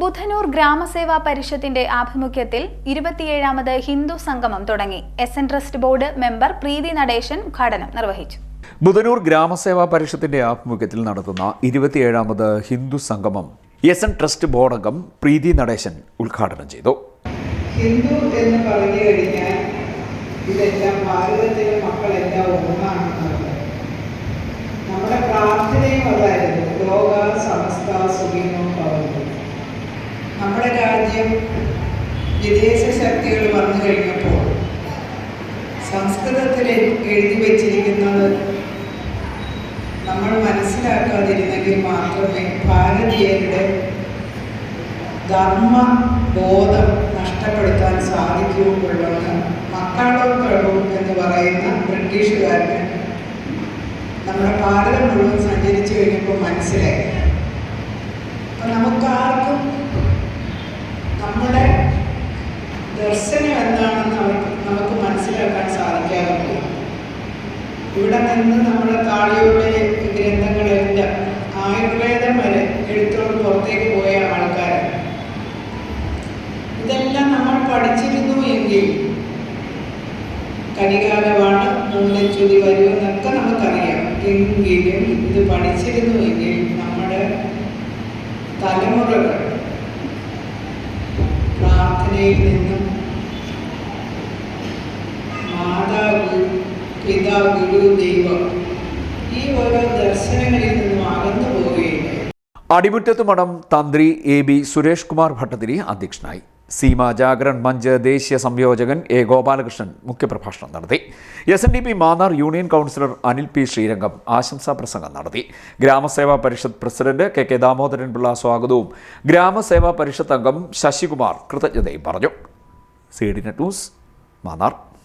ബുധനൂർ ഗ്രാമസേവാ പരിഷത്തിന്റെ ആഭിമുഖ്യത്തിൽ ഇരുപത്തിയേഴാമത് ഹിന്ദു സംഗമം തുടങ്ങി. S N trust board member Preethi Natesan ഉദ്ഘാടനം നിർവഹിച്ചു. ബുധനൂർ ഗ്രാമസേവാ പരിഷത്തിന്റെ ആഭിമുഖ്യത്തിൽ നടത്തുന്ന ഇരുപത്തിയേഴാമത് ഹിന്ദു സംഗമം എസ് എൻ ട്രസ്റ്റ് ബോർഡ് അംഗം പ്രീതി നടേശൻ ഉദ്ഘാടനം ചെയ്തു. ഹിന്ദു എന്ന് പറഞ്ഞു കഴിഞ്ഞാൽ ഇതെല്ലാം ഭാരതത്തിലെ മക്കളെല്ലാം ഒന്നാണെന്നുള്ളത് വിദേശ ശക്തികൾ വന്നു കഴിഞ്ഞപ്പോൾ സംസ്കൃതത്തിൽ എഴുതി വച്ചിരിക്കുന്നത് നമ്മൾ മനസ്സിലാക്കാതിരുന്നെങ്കിൽ മാത്രമേ ഭാരതീയരുടെ ധർമ്മ ബോധം നഷ്ടപ്പെടുത്താൻ സാധിക്കുകയുള്ളൂ മക്കാളോ പ്രഭു എന്ന് പറയുന്ന ബ്രിട്ടീഷുകാരന് നമ്മുടെ ഭാരതം മുഴുവൻ സഞ്ചരിച്ചു കഴിഞ്ഞപ്പോൾ മനസ്സിലായി. അപ്പം നമുക്കാർക്കും നമ്മുടെ ദർശനം എന്താണെന്ന് അവർക്ക് നമുക്ക് മനസ്സിലാക്കാൻ സാധിക്കാറുണ്ട്. ഇവിടെ നിന്ന് നമ്മുടെ താളിയുടെ ഗ്രന്ഥങ്ങളെല്ലാം ആയുർവേദം വരെ എടുത്തോണ്ട് പുറത്തേക്ക് പോയ ആൾക്കാർ ഇതെല്ലാം നമ്മൾ പഠിച്ചിരുന്നു എങ്കിൽ കരികാലമാണ് മൂലച്ചുതി വരുമെന്നൊക്കെ നമുക്കറിയാം. എങ്കിലും ഇത് പഠിച്ചിരുന്നു എങ്കിൽ നമ്മുടെ തലമുറകൾ പ്രാർത്ഥനയിൽ നിന്നും മാതാവ് പിതാ ഗുരു ദൈവം ഈ ഓരോ ദർശനങ്ങളിൽ നിന്നും അകന്നു പോവുകയില്ല അടിമുറ്റത്ത് തന്ത്രി എ ബി സുരേഷ് കുമാർ ഭട്ടതിരി അധ്യക്ഷനായി. സീമ ജാഗരൺ മഞ്ച് ദേശീയ സംയോജകൻ എ ഗോപാലകൃഷ്ണൻ മുഖ്യപ്രഭാഷണം നടത്തി. S N D P Mannar union councillor Anil P Sreerangam ആശംസാ പ്രസംഗം നടത്തി. Gramaseva Parishad president K K Damodaranpillai സ്വാഗതവും. ഗ്രാമസേവാ പരിഷത്ത് അംഗം ശശികുമാർ കൃതജ്ഞതയും പറഞ്ഞു. C D Net News Mannar.